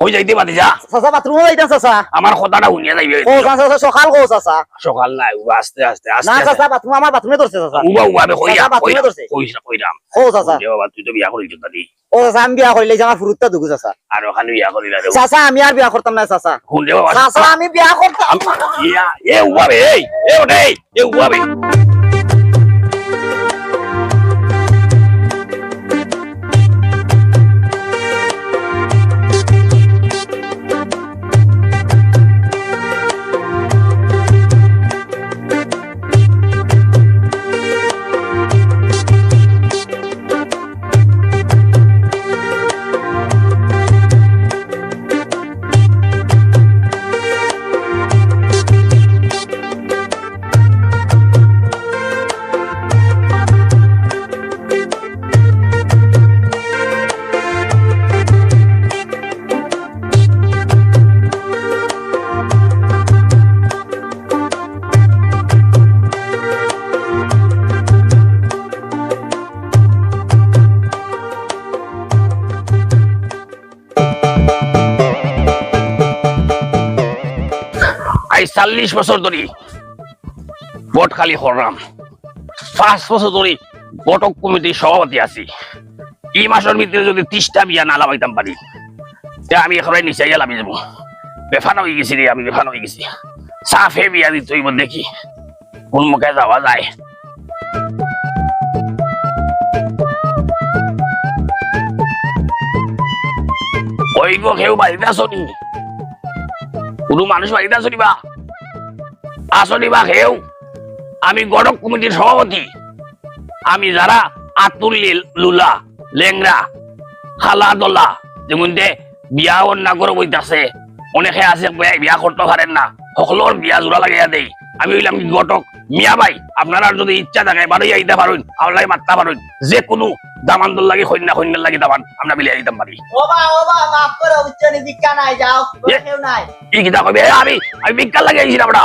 কই যাইতে পারি যা। চাচা বাথরুমে যাইতাম চাচা। আমার কথাটা শুনিয়া যাইবে ও চাচা সকাল কো চাচা। সকাল নাই উবা আস্তে আস্তে না আস্তে। আস্তে চাচা বাথরুম আমার বাথরুমে ধরছে চাচা। উবা উবা কইরা চাচা বাথরুমে ধরছে। কইরা কইরাম। ও চাচা। দে বাবা তুই তো বিয়া করিছ দাদি। ও চাচা আমি বিয়া করিলে আমার ফুরুতটা দুগু চাচা। আর ওখানে বিয়া করিলা রে চাচা আমি আর বিয়া করতাম না চাচা। শুন দে বাবা। চাচা আমি বিয়া করতাম। ইয়া এ উবা বে এই এ ওরে এ উবা বে। চল্লিশ বছর ধরে ভোট খালি করলাম পাঁচ বছর ধরে বটক কমিটির সভাপতি আছি। এই মাসের ভিতরে যদি ত্রিশটা বিয়া না লাগাইতাম পারি আমি এখানে নিচে গিয়ে লাভি যাব। বেফানো হয়ে গেছি রে আমি বেফানো হয়ে গেছি। সাফে বিয়া দিত দেখি কোন মুখে যাওয়া যায় কেউ বাড়িতে আসনি কোনো মানুষ বাড়িতে আসনি বা? আসনি বা কেউ আমি গড়ক কমিটির সভাপতি। আমি যারা আতুল লি- লুলা লেংরা খালা দলা যেমন দে বিয়া অন্যা করে বইতাছে অনেকে আছে বিয়া- করতে পারেন না সকলের বিয়া জোড়া লাগাইয়া দেই আমি হইলাম কি ঘটক মিয়া ভাই আপনারা যদি ইচ্ছা থাকে বারোই আইতে পারুন আপনারা মারতে পারুন যে কোনো দামান্দর লাগে সৈন্য সৈন্যের লাগে দামান আমরা বিলিয়ে দিতাম পারি কি কিতা কইবে আমি আমি বিজ্ঞান লাগে আইছি আমরা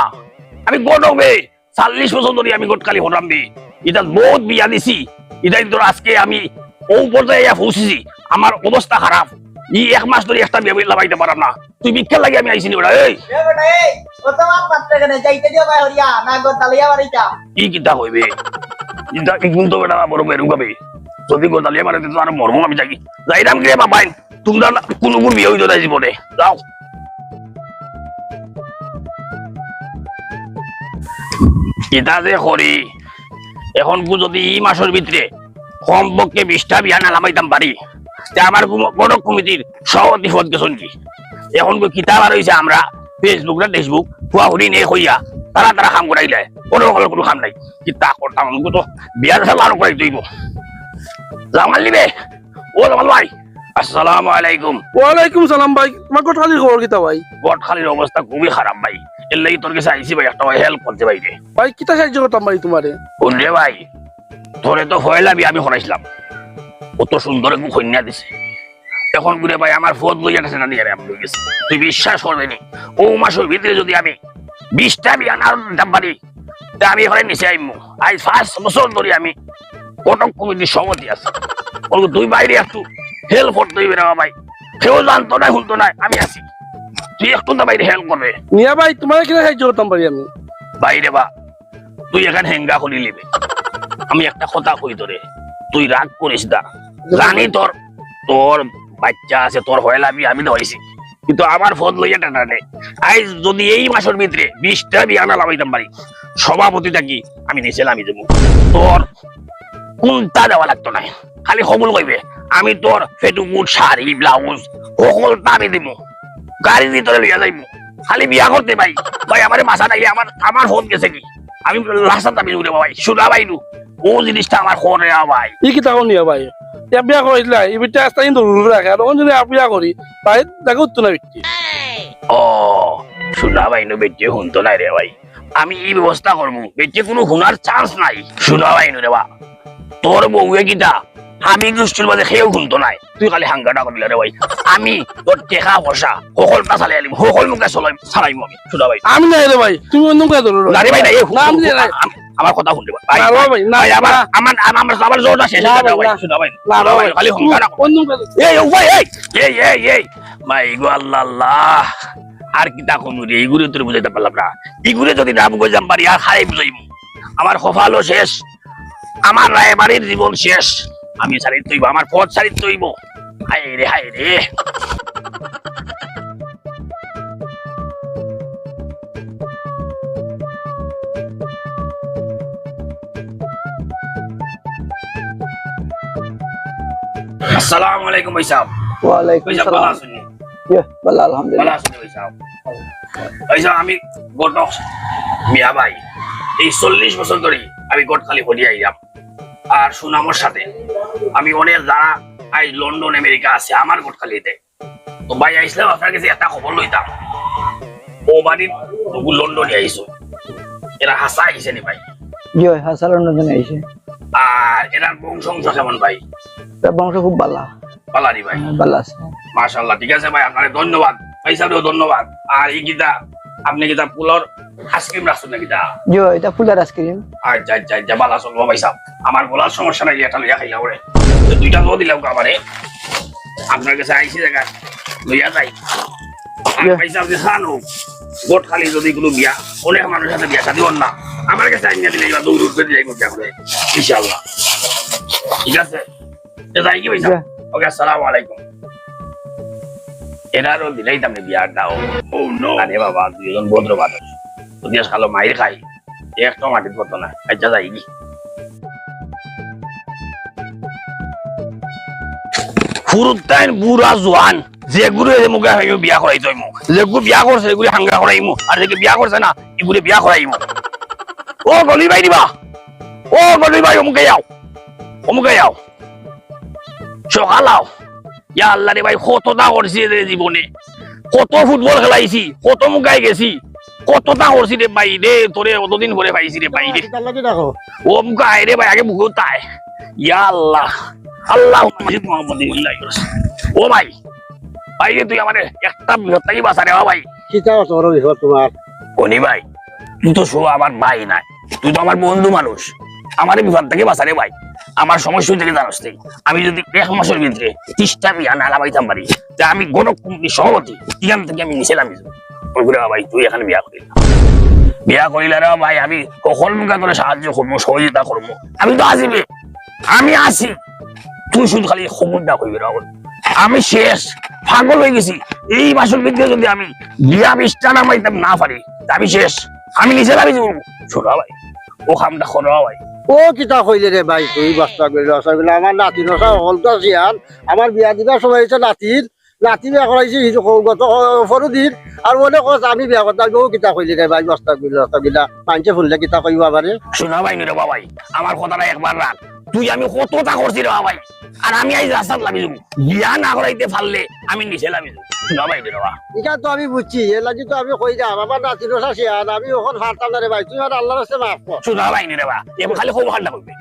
আমি গোট হবে চাল্লিশ বছর ধরে আমি গোটকালি হরাম বে। এটা বহুত বিয়া দিছি। এটাই তোর আজকে আমি ও পর্যায়ে পৌঁছেছি আমার অবস্থা খারাপ ই এক মাস ধরে একটা বিয়া লাগাইতে পারাম না। তুই বিজ্ঞান লাগে আমি আইছি নি বেটা এই তো কি কিতা কইবে এটা কিন্তু বেটা বড় বেরু গাবে যদি গোদালিয়া মারে তো আর মরমো আমি যাই যাইরাম কি রে বাবাই। তোমরা না- কোনো বিয়ে হইতো না জীবনে যাও। কিতা যে করি? এখন কু যদি এই মাসের ভিতরে কমপক্ষে বিশটা বিয়া না নামাইতাম পারি তে আমার কোনো কমিটির সভাপতি পদ গেছেন কি? এখন কিতাব আর হইছে আমরা ফেসবুক না হুড়ি নিয়ে হইয়া তারা তারা কাম কোনো সকলের কোনো কাম নাই। কিতা করতাম আমাকে তো বিয়ার সাথে আরও করাই দইব। জামাল নিবে ও জামাল ভাই আসসালামু আলাইকুম। ওয়ালাইকুম সালাম ভাই তোমার কোঠালির খবর কিতা ভাই? বটখালির অবস্থা খুবই খারাপ ভাই। এর লাগি তোর কাছে আইসি ভাই একটা হেল্প করতে ভাই রে। ভাই কিতা সাহায্য করতাম ভাই তোমারে? কোন রে ভাই তোরে তো আমি করাইছিলাম কত সুন্দর একটু কন্যা দিছে। এখন ঘুরে ভাই আমার ফোন লইয়া গেছে না নিয়ে আমি গেছি। তুই বিশ্বাস করবি নি ও মাসের ভিতরে যদি আমি বিশটা বিয়া না পারি তা আমি নিচে আইমু। আজ পাঁচ বছর ধরে আমি কটক কমিটির আছে। বলব তুই বাইরে একটু হেল্প করতে হইবে না ভাই। কেউ জানতো না শুনতো না আমি আছি। তুই একটু না বাইরে হেল্প করবে। নিয়া ভাই তোমার কিতা সাহায্য করতাম পারি আমি। বাইরে বা তুই এখানে হেঙ্গা খুলি নিবি। আমি একটা কথা কই তোরে তুই রাগ করিস না। জানি তোর তোর বাচ্চা আছে তোর আমি ধরেছি কিন্তু আমার ফোন লইয়া টানা নেই। আজ যদি এই মাসের ভিতরে বিশটা বিয়ানা লাগাইতাম পারি সভাপতিটা কি আমি নিচে নামি দেবো তোর কোনটা দেওয়া লাগতো না? খালি সবল কইবে আমি তোর ফেটুকুট শাড়ি ব্লাউজ সকলটা আমি দিব গাড়ি দিয়ে তোরে লইয়া যাইব খালি বিয়া করতে ভাই। ভাই আমার মাথা নাকি আমার আমার ফোন গেছে কি? আমি লাস্টার দাবি উঠে ভাই শুনা ভাই নু। ও জিনিসটা আমার ফোন রে ভাই। ই কিতা কোন নিয়া ভাই? বিয়া করিলা এই বিটা আস্তা ইন দূর রাখে আর যদি বিয়া করি তাই দেখো উত্তর না বিটি ও শুনা ভাই নু বেটে শুনতো নাই রে ভাই। আমি এই ব্যবস্থা করব বেটে কোনো শুনার চান্স নাই। শুনা ভাই নু রে বা। তোর বউয়ে কিটা আমি গোষ্ঠীর মাঝে খেয়েও শুনতো নাই। তুই খালি হাঙ্গাটা করলে রে ভাই। আমি তোর টেকা পয়সা সকলটা চালাই আনিম সকল মুখে চলাই চালাইম আমি। শুনা ভাই। আমি নাই রে ভাই। তুমি অন্য কাজ ধরো না রে ভাই নাই। আমার কথা শুনতে ভাই না, ভাই, না, আমার আমার আমার আমার জোরটা শেষ না, হয়ে যাবে ভাই, না। ভাই না, ভাই, ভাই, খালি না। অন্য কাজ- এই ভাই এই এই এই এই। ভাই গো আল্লাহ। আল্লাহ আর কি তা কমু রে এইগুলো তোর বুঝাইতে পারলাম না। এইগুলো যদি না বুঝাইতাম পারি আর হারাই বুঝাইমু। আমার কপালও শেষ। আমার রায় বাড়ির জীবন শেষ। আমি ছাড়িত তৈব আমার পথ ছাড়িত তৈব। হায় রে হায় রে। আসসালামু আলাইকুম ভাই সাহেব ভাই সাহেব ভালো আছেন? ভালো ভালো আলহামদুলিল্লাহ। আছেন ভাই সাহেব ভাই সাহেব আমি গোটক মিয়া ভাই এই চল্লিশ বছর ধরে আমি গোটখালি হলি আইলাম। আর সুনামর সাথে আমি অনেক যারা আই লন্ডন আমেরিকা আছে আমার গোটখালিতে তো ভাই আইসলাম আপনার কাছে একটা খবর লইতাম ও বাড়ির লন্ডনে আইসো এরা হাসা আইসে নি ভাই? জি ভাই হাসান নন্দন আইছে আর এরার বংশ বংশ কেমন ভাই? বংশ খুব ভালো পালারি ভাই? ভালো আছে। মাশাল্লাহ ঠিক আছে ভাই আপনাকে ধন্যবাদ। ভাই সাহেব ধন্যবাদ। আর এই গীতা আপনি গীতা পুলর আইসক্রিম রাখছেন না গীতা জি এটা ফুলের আইসক্রিম আর যাই যাই যা বালা চলবো ভাই সাহেব আমার গলার সমস্যা নাই এটা লইয়া খাইলা ওরে তো দুইটা দিলাম আমারে। আপনার কাছে আইসি জায়গা লইয়া যাই। ভাই সাহেব যে খানো গোট খালি যদি কোনো বিয়া অনেক মানুষের সাথে বিয়া শাদী না। আমার কাছে আইনিয়া দিলে এবার দৌড় উঠবে দিলে বিয়া করে? ইনশাআল্লাহ। ঠিক আছে? এ যাই কি ভাই সাহেব ওকে আসসালামু আলাইকুম। এনারও দিলেই তামনি বিয়ার দাও। ও নো আরে বাবা দুজন ভদ্র মানুষ। যদি খালো মাইর খাই একটা মাটির কত না আচ্ছা যাই ফুরুতাইন বুড়া জোয়ান যেগুলো মুখে আমি বিয়া করাই যাইমু যেগুলো বিয়া করছে এগুলি হাঙ্গা করাইমু আর যেগুলো বিয়া করছে না এগুলি বিয়া করাইমু ও গলি ভাই দিবা। ও গলি ভাই অমুকে যাও অমুকে যাও ইয়া আল্লাহ রে ভাই কতটা করছি রে জীবনে কত ফুটবল খেলাইছি কত মুগাই গেছি। কতটা করছি রে ভাই রে তোরে অতদিন পাইছি রে ভাই রে। আয় রে ভাই আগে মুখ তাই ইয়া আল্লাহ। আল্লাহ মসজিদ মোহাম্মদ ইল্লাহি রাসূল। ও ভাই ভাই রে তুই আমারে একটা বৃহত্তাই বাসা রে বাবা ভাই? কিতা তোর বিষয় তোমার? কোনি ভাই তুই তো শো আমার ভাই তুই তো আমার বন্ধু মানুষ। আমার বিপদ থেকে বাঁচা রে ভাই। আমার সমস্যা থেকে জানোস তুই? আমি যদি এক মাসের ভিতরে ত্রিশটা বিয়া না লাগাইতাম পারি আমি গণক কোম্পানির সভাপতি এখান থেকে আমি নিচে আমি কখন সাহায্য করব, সহযোগিতা করব? আমি তো আমি আসি। তুই শুধু খালি খবরটা কইবি রে আমি শেষ। পাগল হয়ে গেছি। এই মাসের ভিতরে যদি আমি বিয়া বিশটা নামাইতাম না পারি আমি শেষ। আমি নিচে নামি যাব শোনা ভাই, ও খামটা খরা ভাই। ও কিতা কইলে রে ভাই, তুই বাস্তা কইলে আমার নাতি নসা হলতো জিয়ান, আমার বিয়া দিবার সময় নাতির। নাতি বিয়া কৰাইছে সিটো গত সরু দিন আর মনে কস আমি বিয়া করতাম বহু কিতা কইলি রে ভাই, বস্তা গিলা মানুষে শুনলে কিতা কইবা পারে শোনা, ভাই রে বাবাই আমার কথাটা একবার রাখ তুই আমি কতটা করছি রে বাবাই আর আমি আজ রাস্তাত লামি যাব বিয়া না করাইতে পারলে আমি নিচে রে বাবা তো আমি বুঝছি লাগি তো আমি কই যাম। আমার নাতি নসা জিয়ান আমি ওখান হারতাম না রে ভাই। তুই আর আল্লাহর কাছে মাফ কর। শোনা ভাই রে বাবা এবার খালি করবি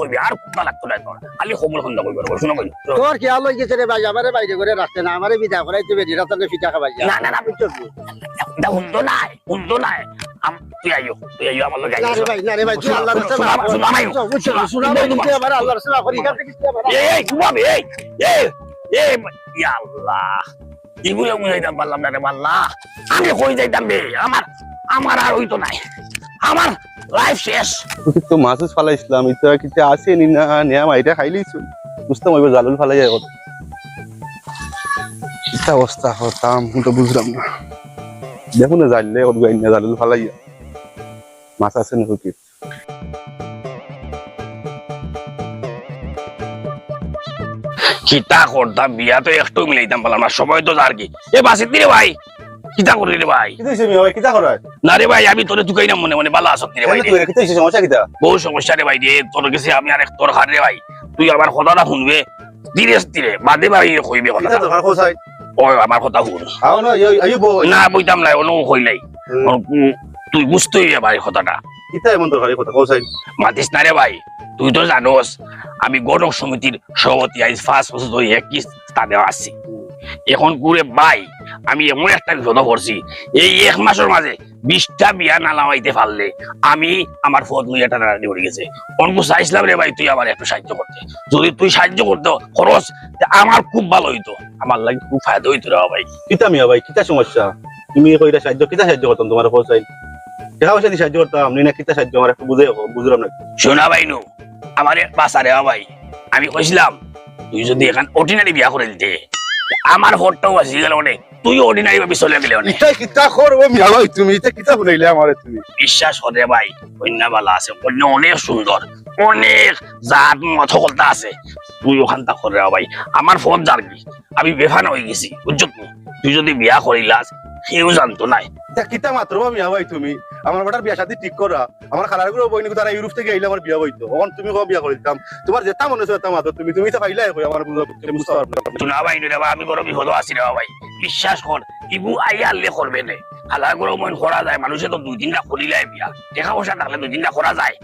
করবি আর লাগতো না তোর খালি খবর খান্ডা করবি শোনা ভাই। তোর খেয়াল গেছে রে ভাই? আমারে বাইরে করে রাখতে না আমারে বিদা করাইতে বেরি রাতে ফিটা খাবাই না না না এটা হুন্দো নাই হুন্দো নাই। তুই আইও তুই আইও আমার লগে না রে আইও ভাই না রে ভাই তুই আল্লাহর কাছে শোনা, মাফ কর শোনা ভাই। বুঝছ শোনা ভাই আল্লাহর কাছে মাফ কর এখান থেকে তুই আমার এই এই ঘুমাবি এই এই এই ইয়া আল্লাহ। এগুলো বুঝাইতাম পারলাম না রে পাল্লা আমি কই যাইতাম রে? আমার আমার আর হইতো নাই। আমার লাইফ শেষ। তো মাছ ফালাইছিলাম এটা কিছু আছে নি না নেয়া মাইটা বুঝতাম ওইবার জালুল ফালাই যায় কত এটা অবস্থা হতাম তো বুঝলাম না। দেখো না জানলে ওর গাই না জালুল ফালাই যায়। মাছ আছে না কিতা করতাম বিয়া তো একটু মিলাইতাম পারলাম না সময় তো আর কি। এ বাসিত রে ভাই কিতা করি রে ভাই? কিতা ভাই করায় না রে ভাই আমি তোরে তুকাই না মনে মনে বালা আসত রে ভাই। তুই কিতা হইছে সমস্যা কিতা? বহু সমস্যা রে ভাই রে তোর কাছে আমি আর এক তোর হার রে ভাই। তুই আমার কথাটা শুনবে। ধীরে ধীরে বাদে বাড়ি কইবে কথা দরকার কোসাই ও আমার কথা শুন। না বইতাম নাই অনু কইলাই তুই বুঝতেই ভাই কথাটা। কিতা এমন দরকার কথা কোসাই মাতিস না রে ভাই তুই তো জানোস আমি গণক সমিতির সভাপতি আজ ফার্স্ট বছর ধরে একই স্থানে আছি। এখন কুরে ভাই আমি এমন একটা বিপদ করছি এই এক মাসের মাঝে বিশটা বিয়া না লাগাইতে পারলে আমি আমার ফদ লইয়া গেছে। অনকু চাইছিলাম রে ভাই তুই আমার একটু সাহায্য করতে। যদি তুই সাহায্য করতে খরচ আমার খুব ভালো হইতো। আমার লাগে খুব ফায়দা হইতো রে ভাই। কিতা মিয়া ভাই কিতা সমস্যা? তুমি কইরা সাহায্য কিতা সাহায্য করতাম তোমার পৌঁছাই টাকা পয়সা দিয়ে সাহায্য করতাম নি না কিতা সাহায্য আমার একটু বুঝে বুঝলাম না। শোনা ভাই নু আমার বাসা রে ভাই। আমি কইছিলাম তুই যদি এখান অর্ডিনারি বিয়া করে দিতে আমার ফোনটাও বাঁচি গেল অনেক। তুই অর্ডিনারি ভাবে চলে গেলে অনেক। ইটা কিতা করব মিয়া ভাই তুমি এটা কিতা আমারে তুমি? বিশ্বাস করে ভাই কন্যা বালা আছে কন্যা অনেক সুন্দর অনেক জাত মত আছে। তুই ওখান তা করে ভাই আমার ফোন জানবি আমি বেফান হয়ে গেছি বুঝছ তুই? তুই যদি বিয়া করিলাস কেউ জানতো নাই। কিতা মাত্র মিয়া ভাই তুমি? আমার বেটার বিয়া শাদি ঠিক করা। আমার খালারগুলো বইনি তারা ইউরোপ থেকে আইলে আমার বিয়া হইতো। তখন তুমি কবে বিয়া করে দিতাম তোমার যেটা মনে হচ্ছে তা মাত্র। তুমি তুমি তো পাইলে কই আমার বুঝতে পারবে না। ভাই রে আমি বড় বিপদ আছি রে ভাই। বিশ্বাস কর ইবু আই আনলে করবে নে? হালার করে মন করা যায় মানুষে তো দুই তিনটা করিলাই বিয়া। দেখা পয়সা থাকলে দুই তিনটা করা যায়।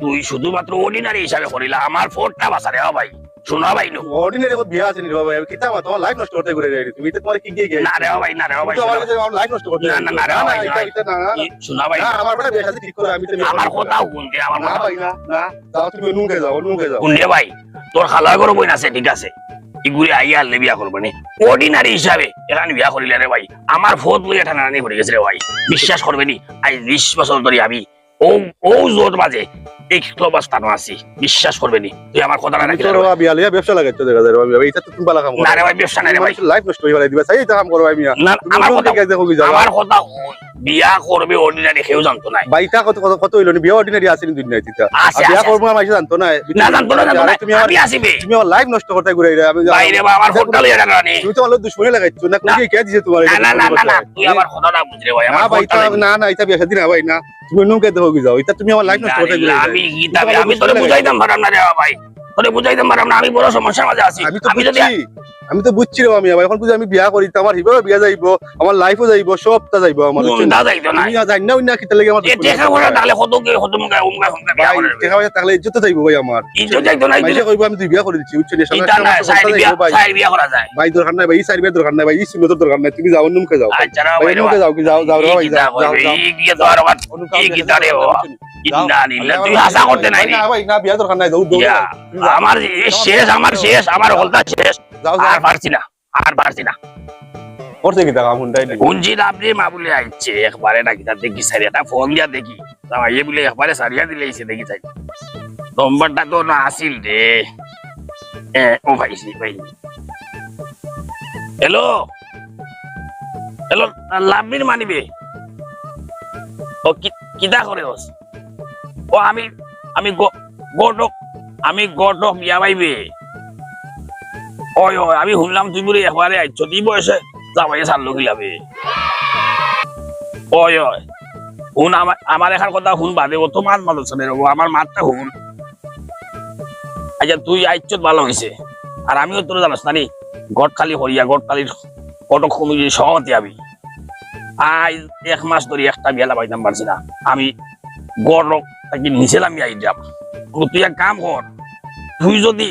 তুই শুধুমাত্র অর্ডিনারি হিসাবে করিলা আমার ফোনটা বাঁচা রে ভাই। শোনা ভাই নো। অর্ডিনারি কত বিয়া আছে নি বাবা কিতা মা তোমার লাইফ নষ্ট করতে ঘুরে রে তুমি তো তোমার কি গিয়ে গিয়ে না রে ভাই না রে ভাই তুমি তো আমার কাছে আমার লাইফ নষ্ট করতে না, না, না, না না ভাই, এটা ভাই। এটা না না, না। শোনা ভাই। না আমার বেটা বিয়া শাদি ঠিক করে আমি তো আমার কথা শুনতে আমার না ভাই না না। যাও তুমি নুকে যাও নুকে যাও। শুনলে ভাই তোর খালার ঘর বই আছে ঠিক আছে? ইগুলি আইয়া আনলে বিয়া করব নি। অর্ডিনারি হিসাবে এখানে বিয়া করিলে রে ভাই। আমার ফোন লইয়া টানানি পড়ে গেছে রে ভাই। বিশ্বাস করবে নি আজ বিশ বছর ধরে আমি ও ও জোর মাঝে এই অবস্থানো আছি বিশ্বাস করবে নি তুই আমার কথা না তোর রে ভাই। বিয়া লিয়া ব্যবসা লাগাচ্ছ দেখা যায় বাবা এটা তো তুমি কাম না রে ভাই ব্যবসা নাই রে ভাই। লাইফ নষ্ট হয়ে গেলে দিবা। চাই এটা কাম করো ভাই মিয়া। না আমার কথা আমার কথা বিয়া করবে অর্ডিনারি কেউ জানতো না। বাইটা কত কত কত হইল নি? বিয়া অর্ডিনারি আসেনি দুনিয়া তিতা বিয়া করব আমার মাইসে জানতো না। না জানতো না জানতো না। তুমি আমার আসিবে তুমি আমার লাইফ নষ্ট করতে ঘুরে রে আমি বাইরে বা আমার ফোনটা লইয়া টানানি তুমি তো আমার দুশ্মনী লাগাইছো। না কোন না। কে দিছে তোমার না না না না না তুই আমার কথাটা বুঝরে ভাই। আমার না না এটা বিয়া শাদী না ভাই না। তুমি নুকে দেখো কি যাও এটা তুমি আমার লাইফ নষ্ট করতে আমি আমি তোরে বুঝাইতাম পারাম না রে ভাই। তোরে বুঝাইতাম পারাম না আমি বড় সমস্যার মাঝে আছি। আমি তো আমি তো বুঝছি রে আমি এখন বুঝি আমি বিয়া করি তো আমার হিবেও বিয়া যাইব আমার লাইফও যাইব সবটা যাইব আমার। জানি না না। কিতা লাগে আমার দেখা পয়সা থাকলে ইজ্জত যাইব ভাই আমার। ইজ্জত যাইতো না মাইসে কইব আমি তুই বিয়া করে দিচ্ছি উচ্চ নিয়ে না সাইড বিয়া ভাই। সাইড বিয়া করা যায়। ভাই দরকার নাই ভাই সাইড বিয়া দরকার নাই ভাই সিমেন্টের দরকার নাই তুমি যাও নুমকে যাও। আচ্ছা নুমকে যাও। কি যাও যাও ভাই যাও তো আমার শেষ আমার শেষ আমার হলতা শেষ। যাও আর পারছি না আর পারছি না। কি টাকা হুন্ডাই গুঞ্জি আপনি মা বলে আইছে একবারে নাকি। তার দেখি সারি ফোন দিয়া দেখি। তাই এ বলে একবারে সারিয়া দিলে এসে দেখি চাই নম্বরটা তো না আসিল রে। এ ও ভাইছি ভাই। হ্যালো? হ্যালো লাভবির মানিবে ও কি- কিতা করে ওস? ও আমি আমি গ- গটক আমি বিয়া পাইবে। ওই ওই, আমি শুনলাম তুই বলে একবারে আইছ তুই বয়সে যাবাই সারলো গিলাবে ওই ওই, শুন আমার আমার এখান কথা শুন বাদে ও তোমার মাল শুনে রবো আমার মাতটা শুন। আচ্ছা তুই আইছত ভালো হয়েছে আর আমিও তোর জানাস নানি গটখালি হরিয়া গটখালির কটক কমিটির সভাপতি আমি। আজ এক মাস ধরে একটা বিয়ালা পাইতাম পারছি না আমি গড় তাকে নিছিলাম আই যাব তুই এক কাম কর তুই যদি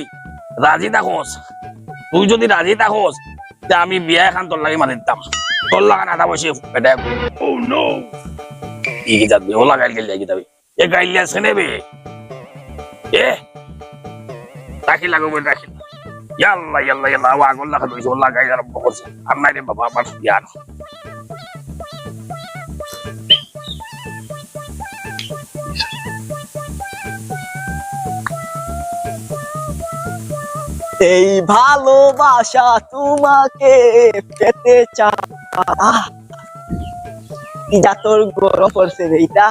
রাজি থাকস তুই যদি রাজি থাকস আমি বিয়া এখন তোর লাগে মারি দিতাম। তোর লাগা আধা বসে ও নো ই কি ও এ গাইলে আছে নেবে এ? রাখি লাগবে রাখি ইয়াল্লা ইয়াল্লা ইয়াল্লা আওয়া আগুন লাগা দইছে ওলা গাই আরম্ভ করছে আর নাই রে বাবা আমার বিয়ার এই ভালোবাসা তোমাকে পেতে যা তোর গরম পড়ছে রে এইটা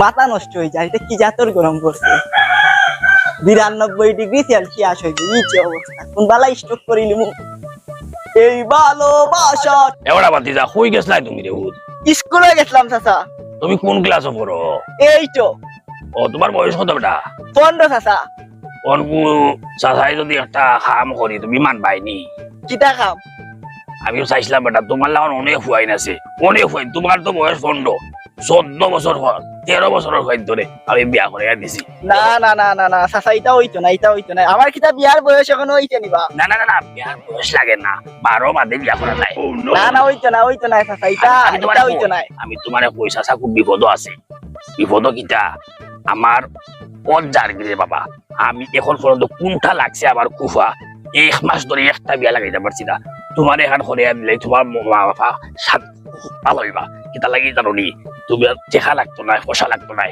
মাথা নষ্ট হয়ে যায় এটা কি যা তোর গরম পড়ছে? বিরানব্বই ডিগ্রি সেলসিয়াস হয়ে গেছে ইচ্ছে অবস্থা। কোন বেলা স্টক করিলি মু? এই ভালোবাসা এওড়া বাতি যা কই গেছলাই তুমি রে স্কুলে গেছিলাম চাচা। তুমি কোন ক্লাসে পড়ো? এই তো ও তোমার বয়স কত বেটা? পনেরো চাচা। অনকু চাচাই যদি একটা কাম করি তুমি মান পাইনি? কিতা খাম? আমিও চাইছিলাম বেটা তোমার লাগান অনেক হুয়াইন আছে অনেক হুয়াইন তোমার তো বয়স পনেরো চোদ্দ বছর হল তেরো বছরের হয় ধরে আমি বিয়া করে দিছি না না না না না চাচা এটা হইতো না এটা হইতো না। আমার কিতা বিয়ার বয়স এখনও হইতে নিবা? না না না না বিয়ার বয়স লাগে না বারো বাদে বিয়া করা নাই। না না হইতো না হইতো না চাচা এটা আমি তোমার এটা হইতো না আমি তোমার পয়সা চা খুব বিপদ আছে। বিপদ কিটা আমার পথ যার গিরে বাবা। আমি এখন পর্যন্ত কোনটা লাগছে আমার কুফা এক মাস ধরে একটা বিয়া লাগাইতে পারছি না। তোমার এখান হরিয়া দিলে তোমার মা বাবা সাত ভালো হইবা কিতা লাগি জানো নি তুমি টেকা লাগতো না পয়সা লাগতো না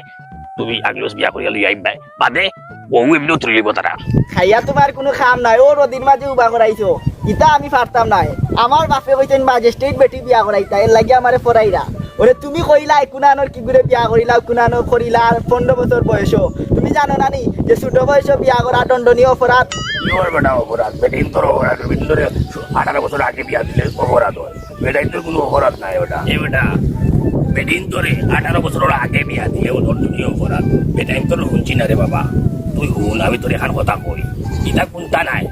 তুমি আগলে বিয়া করিয়া লই আইবাই বাদে বহু এমনি উতরি লইব তারা। খাইয়া তোমার কোনো খাম নাই। ও রদিন মাঝে উবা করাইছো। ইটা আমি পারতাম নাই। আমার বাপে কইতেন ম্যাজিস্ট্রেট বেটি বিয়া করাইতা। এর লাগি আমারে পড়াইরা। ওরে তুমি কইলা কুনানোর কি করে বিয়া করিলা কুনানো করিলা আর পনেরো বছর বয়স তুমি জানো না নি যে ছোট বয়স বিয়া করা দণ্ডনীয় অপরাধ। ইওর বেটা অপরাধ? বেটিন তোর অপরাধ। তোর আঠারো বছর আগে বিয়া দিলে অপরাধ হয়। বেটাই তোর কোনো অপরাধ নাই ওটা এ বেটা বেটিন তোরে আঠারো বছরের আগে বিয়া দিলে ও দণ্ডনীয় অপরাধ। বেটাই তোর শুনছি না রে বাবা। তুই শুন আমি তোর এখান কথা কই। এটা কোনটা নাই?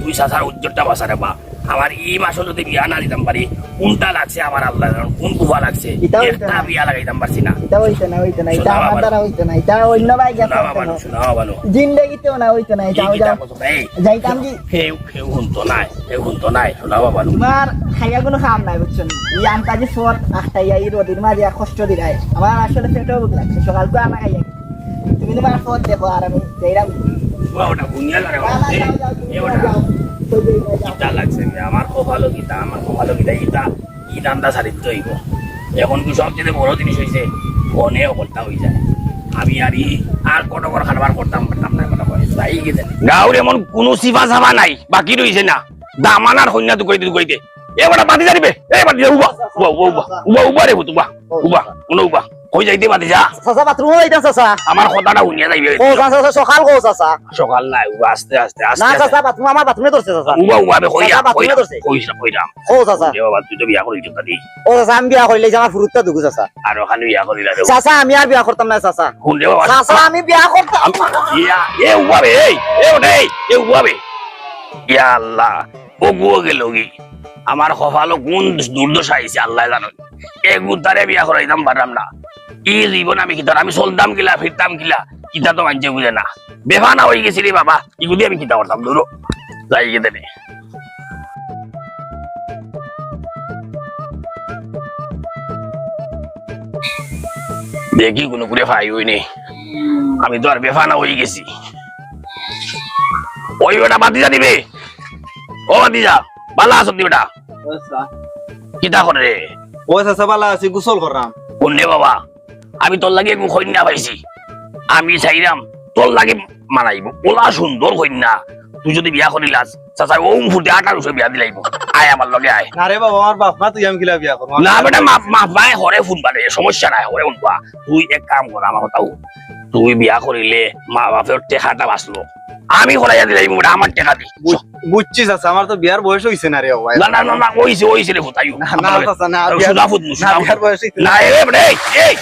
তুই সাসার উজ্জ্বলটা বাসা রে বা। আমার এই মাসে যদি বিয়া না দিতাম পারি কোনটা লাগছে আমার আল্লাহ কোন কুফা লাগছে? একটা বিয়া লাগাইতাম পারছি না। এটা হইতো না হইতো না এটা আমার দ্বারা হইতো না এটা অন্য ভাই গেছে শোনা বাবা শোনা বাবা জিন্দগিতেও না হইতো না যাও যাও যাইতাম কি? কেউ কেউ শুনতো নাই কেউ শুনতো নাই শোনা বাবা তোমার খাইয়া কোনো খাম নাই বুঝছ এই আনতাজি ফট আখটাইয়া এই রোদির মাঝে কষ্ট দিলাই আমার আসলে পেটেও লাগছে সকাল করে আনা খাইয়া তুমি তোমার ফট দেখো আর আমি ওটা বুনিয়া লাগে ওটা। ইটা লাগছে। আমার খুব ভালো গীতা, আমার খুব ভালো গীতা ইটা ই দান্দা সারিতে হইব। এখন কি সবচেয়ে বড় জিনিস হয়েছে ফোনে অকলটা হয়ে যায়। আমি আর ই আর কত বড় খাবার করতাম, পারতাম না করে তাই গেছে। গাঁওর এমন কোনো সিফা সাফা নাই, বাকি রইছে না। দামানার হইনা তো কইতে কইতে এবার বাতি জানিবে এ বাতি যা উবা উবা উবা উবা উবা রে উবা উবা, কোনো উবা। কই যাইতে বাতি যা? চাচা বাথরুমে যাইতাম চাচা। আমার কথাটা শুনিয়া যাইবে। ও চাচা সকাল গো চাচা। সকাল নাই উবা আস্তে আস্তে আস্তে চাচা বাথরুম আমার বাথরুমে ধরছে চাচা। উবা উবা কইরা ও চাচা। এ বাবা তুই তো বিয়া করিস তাদি ও চাচা আমি বিয়া করলে আমার ফুরুতটা দুগু চাচা। আর ওখানে বিয়া করিলা চাচা আমি আর বিয়া করতাম না চাচা। রে বাবা? চাচা আমি বিয়া করতাম। ইয়া এ এই এ এ ইয়া আল্লাহ ও গেল কি? আমার কোন দুর্দশা আইছে আল্লাহ জানো। এ গুতারে বিয়া করাইতাম পারলাম না। ই জীবন আমি কিতার আমি চলতাম কিলা ফিরতাম কিলা কিতা তো মানছে বুঝে না। বেফানা হয়ে গেছি রে বাবা ইগুদি আমি কিতা করতাম দূর যাই গেতে নে দেখি কোনো করে ফাই হইনি আমি তো আর বেফানা হয়ে গেছি। ওই বেটা বাতিজা দিবে। ও বাতিজা বালা আসন দিবেটা কিতা করে রে ওই চাচা বালা আছি গোসল করলাম কোনে বাবা? আমি তোর লাগে কন্যা পাইছি। আমি চাইলাম তোর লাগে মানাইব। ওলা সুন্দর কন্যা। তুই যদি বিয়া করিলাস চাচা ওম ফুটে আটার উঠে বিয়া দিলাইব আয় আমার লগে আয়। আরে বাবা আমার বাপ মা তুই আমি বিয়া করব? না বেটা মাপ মাপ ভাই হরে শুনবা রে সমস্যা নাই হরে তুই এক কাম কর আমার কথাও। তুই বিয়া করিলে মা বাপের টেকাটা বাঁচলো। আমি করাইয়া দিলাইব বেটা আমার টেকা দি। বুঝছি চাচা আমার তো বিয়ার বয়স হইছে না রে বাবা না না না না ওইছে ওইছে রে ফুটাইও না না না সুদা ফুট না বিয়ার বয়স হইছে না। এ বেটা এই এই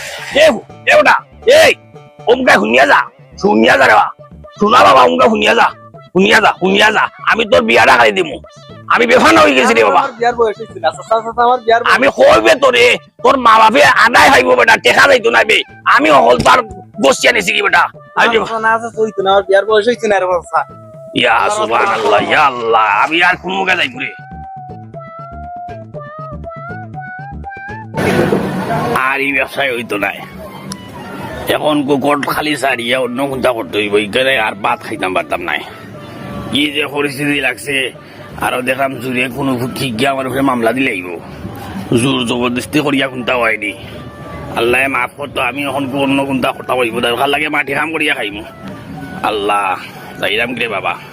এই বেটা এই ওমকা শুনিয়া যা শুনিয়া যা রে শোনা বাবা ওমকা শুনিয়া যা শুনিয়া যা শুনিয়া যা। আমি তোর বিয়াটা খাই দিমু। আমি বেফান হয়ে গেছি রে বাবা। বিয়ার বয়স হইছে না চাচা চাচা আমার বিয়ার আমি কইবে তোরে তোর মা বাপে আদায় খাইব বেটা টেকা যাইতো না বে। আমি অকল তার বসিয়া নিছি কি বেটা। না, না না না ইয়া সুবহানাল্লাহ ইয়া আল্লাহ আমি আর কোন মুখে যাইব রে আর এই ব্যবসায় হইতো নাই। এখন কোকট খালি সারিয়া অন্য কোনটা করতে হইব এখানে আর ভাত খাইতাম পারতাম নাই। কি যে পরিস্থিতি লাগছে আরও দেখলাম জুড়ে কোনো ঠিক গিয়ে আমার উপরে মামলা দিলে জোর জবরদস্তি করিয়া কোনটা হয়নি। আল্লাহ মাফ করতো আমি এখন অন্য কোনটা কথা কইব দরকার লাগে মাটি কাম করিয়া খাইমু। আল্লাহ যাইরাম রে বাবা।